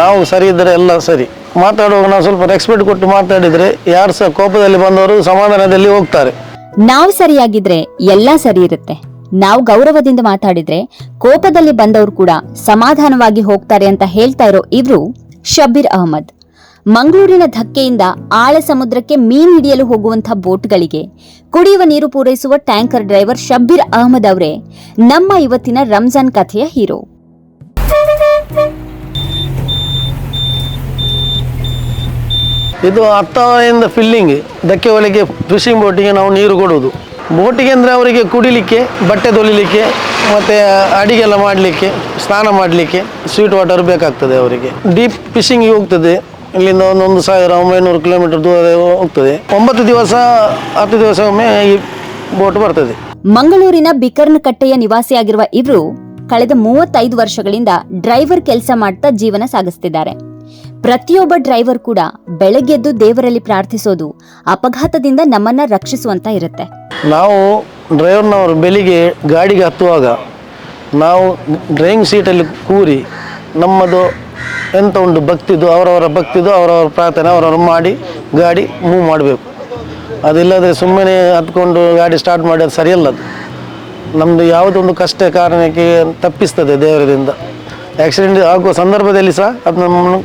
ನಾವು ಸರಿ ಇದ್ದರೆ ಎಲ್ಲ ಸರಿ. ಮಾತಾಡುವಾಗ ನಾವು ಸ್ವಲ್ಪ ರೆಸ್ಪೆಕ್ಟ್ ಕೊಟ್ಟು ಮಾತಾಡಿದ್ರೆ ಯಾರು ಸಹ ಕೋಪದಲ್ಲಿ ಬಂದವರು ಸಮಾಧಾನದಲ್ಲಿ ಹೋಗ್ತಾರೆ. ನಾವು ಸರಿಯಾಗಿದ್ರೆ ಎಲ್ಲ ಸರಿ ಇರುತ್ತೆ. ನಾವು ಗೌರವದಿಂದ ಮಾತಾಡಿದ್ರೆ ಕೋಪದಲ್ಲಿ ಬಂದವರು ಕೂಡ ಸಮಾಧಾನವಾಗಿ ಹೋಗ್ತಾರೆ ಅಂತ ಹೇಳ್ತಾ ಇರೋ ಇವರು ಶಬೀರ್ ಅಹಮದ್. ಮಂಗಳೂರಿನ ಧಕ್ಕೆಯಿಂದ ಆಳ ಸಮುದ್ರಕ್ಕೆ ಮೀನ್ ಹಿಡಿಯಲು ಹೋಗುವಂತಹ ಬೋಟ್ಗಳಿಗೆ ಕುಡಿಯುವ ನೀರು ಪೂರೈಸುವ ಟ್ಯಾಂಕರ್ ಡ್ರೈವರ್ ಶಬ್ಬೀರ್ ಅಹಮದ್ ಅವರೇ ನಮ್ಮ ಇವತ್ತಿನ ರಂಜಾನ್ ಕಥೆಯ ಹೀರೋ. ಇದು ಅರ್ಥದಿಂದ ಫಿಲ್ಲಿಂಗ್ ಧಕ್ಕೆ ಒಳಗೆ ಫಿಶಿಂಗ್ ಬೋಟಿಗೆ ನಾವು ನೀರು ಕೊಡುವುದು. ಬೋಟಿಗೆ ಅಂದರೆ ಅವರಿಗೆ ಕುಡಿಲಿಕ್ಕೆ, ಬಟ್ಟೆ ತೊಳಿಲಿಕ್ಕೆ, ಮತ್ತು ಅಡಿಗೆಲ್ಲ ಮಾಡಲಿಕ್ಕೆ, ಸ್ನಾನ ಮಾಡಲಿಕ್ಕೆ ಸ್ವೀಟ್ ವಾಟರ್ ಬೇಕಾಗ್ತದೆ ಅವರಿಗೆ. ಡೀಪ್ ಫಿಶಿಂಗಿಗೆ ಹೋಗ್ತದೆ. ಇಲ್ಲಿಂದ ಒಂದೊಂದು ಸಾವಿರ, ಒಂಬೈನೂರು ಕಿಲೋಮೀಟರ್ ದೂರ ಹೋಗ್ತದೆ. ಒಂಬತ್ತು ದಿವಸ, ಹತ್ತು ದಿವಸ ಒಮ್ಮೆ ಈ ಬೋಟ್ ಬರ್ತದೆ. ಮಂಗಳೂರಿನ ಬಿಕರ್ನಕಟ್ಟೆಯ ನಿವಾಸಿಯಾಗಿರುವ ಇವರು ಕಳೆದ ಮೂವತ್ತೈದು ವರ್ಷಗಳಿಂದ ಡ್ರೈವರ್ ಕೆಲಸ ಮಾಡ್ತಾ ಜೀವನ ಸಾಗಿಸ್ತಿದ್ದಾರೆ. ಪ್ರತಿಯೊಬ್ಬ ಡ್ರೈವರ್ ಕೂಡ ಬೆಳಗ್ಗೆದ್ದು ದೇವರಲ್ಲಿ ಪ್ರಾರ್ಥಿಸೋದು ಅಪಘಾತದಿಂದ ನಮ್ಮನ್ನ ರಕ್ಷಿಸುವಂತ ಇರುತ್ತೆ. ನಾವು ಡ್ರೈವರ್ನವರು ಬೆಳಿಗ್ಗೆ ಗಾಡಿಗೆ ಹತ್ತುವಾಗ ನಾವು ಡ್ರೈವಿಂಗ್ ಸೀಟಲ್ಲಿ ಕೂರಿ ನಮ್ಮದು ಎಂತ ಉಂಟು ಭಕ್ತಿದು, ಅವರವರ ಭಕ್ತಿದು, ಅವರವರ ಪ್ರಾರ್ಥನೆ, ಅವರವರು ಮಾಡಿ ಗಾಡಿ ಮೂವ್ ಮಾಡಬೇಕು. ಅದಿಲ್ಲದೆ ಸುಮ್ಮನೆ ಹತ್ಕೊಂಡು ಗಾಡಿ ಸ್ಟಾರ್ಟ್ ಮಾಡಿ ಸರಿಯಲ್ಲ ಅದು. ನಮ್ಮದು ಯಾವುದೊಂದು ಕಷ್ಟ ಕಾರಣಕ್ಕೆ ತಪ್ಪಿಸ್ತದೆ ದೇವರದಿಂದ ಆಕ್ಸಿಡೆಂಟ್ ಆಗುವ ಸಂದರ್ಭದಲ್ಲಿ ಸಹ ಅದು ನಮ್ಮನ್ನು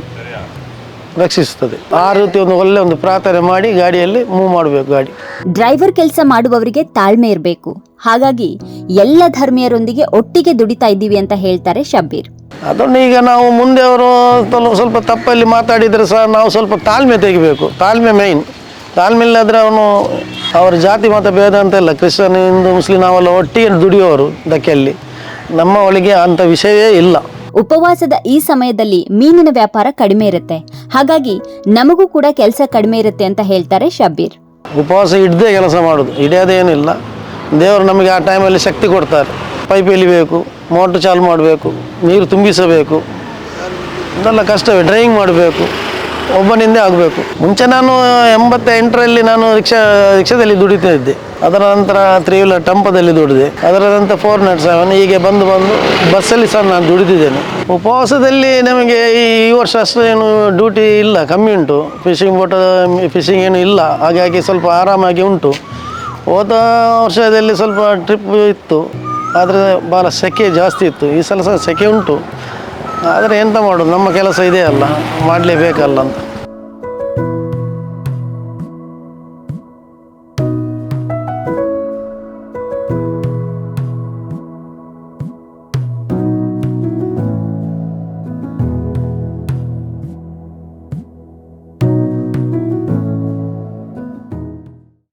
ರಕ್ಷಿಸ್ತದೆ ಆ ರೀತಿ ಒಂದು ಒಳ್ಳೆ ಒಂದು ಪ್ರಾರ್ಥನೆ ಮಾಡಿ ಗಾಡಿಯಲ್ಲಿ ಮೂವ್ ಮಾಡಬೇಕು ಗಾಡಿ. ಡ್ರೈವರ್ ಕೆಲಸ ಮಾಡುವವರಿಗೆ ತಾಳ್ಮೆ ಇರಬೇಕು. ಹಾಗಾಗಿ ಎಲ್ಲ ಧರ್ಮೀಯರೊಂದಿಗೆ ಒಟ್ಟಿಗೆ ದುಡಿತಾ ಇದ್ದೀವಿ ಅಂತ ಹೇಳ್ತಾರೆ ಶಬ್ಬೀರ್. ಅದನ್ನು ಈಗ ನಾವು ಮುಂದೆ ಅವರು ಸ್ವಲ್ಪ- ಸ್ವಲ್ಪ ತಪ್ಪಲ್ಲಿ ಮಾತಾಡಿದರೆ ಸಹ ನಾವು ಸ್ವಲ್ಪ ತಾಳ್ಮೆ ತೆಗಿಬೇಕು. ತಾಳ್ಮೆ ಮೇನ್ ತಾಳ್ಮೆ ಇಲ್ಲದ್ರೆ ಅವನು ಅವರ ಜಾತಿ ಮತ ಭೇದ ಅಂತ ಇಲ್ಲ. ಕ್ರಿಶ್ಚಿಯನ್ ಹಿಂದೂ ಮುಸ್ಲಿಂ ನಾವೆಲ್ಲ ಒಟ್ಟಿಗೆ ದುಡಿಯೋರು ದಕ್ಕೆಯಲ್ಲಿ ನಮ್ಮ ಒಳಗೆ ಅಂಥ ವಿಷಯವೇ ಇಲ್ಲ. ಉಪವಾಸದ ಈ ಸಮಯದಲ್ಲಿ ಮೀನಿನ ವ್ಯಾಪಾರ ಕಡಿಮೆ ಇರುತ್ತೆ. ಹಾಗಾಗಿ ನಮಗೂ ಕೂಡ ಕೆಲಸ ಕಡಿಮೆ ಇರುತ್ತೆ ಅಂತ ಹೇಳ್ತಾರೆ ಶಬೀರ್ ಉಪವಾಸ ಹಿಡ್ದೇ ಕೆಲಸ ಮಾಡೋದು ಹಿಡಿಯೋದೇನಿಲ್ಲ ದೇವರು ನಮಗೆ ಆ ಟೈಮಲ್ಲಿ ಶಕ್ತಿ ಕೊಡ್ತಾರೆ. ಪೈಪ್ ಎಲಿಬೇಕು ಮೋಟ್ರ್ ಚಾಲು ಮಾಡಬೇಕು, ನೀರು ತುಂಬಿಸಬೇಕು. ಇದೆಲ್ಲ ಕಷ್ಟವೇ ಡ್ರೈವಿಂಗ್ ಮಾಡಬೇಕು. ಒಬ್ಬನಿಂದೇ ಆಗಬೇಕು. ಮುಂಚೆ ನಾನು ಎಂಬತ್ತ ಎಂಟರಲ್ಲಿ ನಾನು ರಿಕ್ಷಾ, ರಿಕ್ಷಾದಲ್ಲಿ ದುಡಿತಾ ಇದ್ದೆ. ಅದರ ನಂತರ ತ್ರೀ ವೀಲರ್ ಟಂಪದಲ್ಲಿ ದುಡಿದೆ. ಅದರ ನಂತರ ಫೋರ್ ನಾಟ್ ಸೆವೆನ್ ಹೀಗೆ ಬಂದು ಬಂದು ಬಸ್ಸಲ್ಲಿ ಸಹ ನಾನು ದುಡಿದಿದ್ದೇನೆ ಉಪವಾಸದಲ್ಲಿ ನಮಗೆ ಈ ವರ್ಷ ಅಷ್ಟು ಏನು ಡ್ಯೂಟಿ ಇಲ್ಲ, ಕಮ್ಮಿ ಉಂಟು. ಫಿಶಿಂಗ್ ಬೋಟ್ ಫಿಶಿಂಗ್ ಏನು ಇಲ್ಲ. ಹಾಗಾಗಿ ಸ್ವಲ್ಪ ಆರಾಮಾಗಿ ಉಂಟು. ಹೋದ ವರ್ಷದಲ್ಲಿ ಸ್ವಲ್ಪ ಟ್ರಿಪ್ ಇತ್ತು. ಆದರೆ ಭಾಳ ಸೆಕೆ ಜಾಸ್ತಿ ಇತ್ತು. ಈ ಸಲ ಸಹ ಸೆಕೆ ಉಂಟು. ಆದರೆ ಎಂತ ಮಾಡೋದು? ನಮ್ಮ ಕೆಲಸ ಇದೆ ಅಲ್ಲ. ಮಾಡಲೇಬೇಕಲ್ಲ ಅಂತ.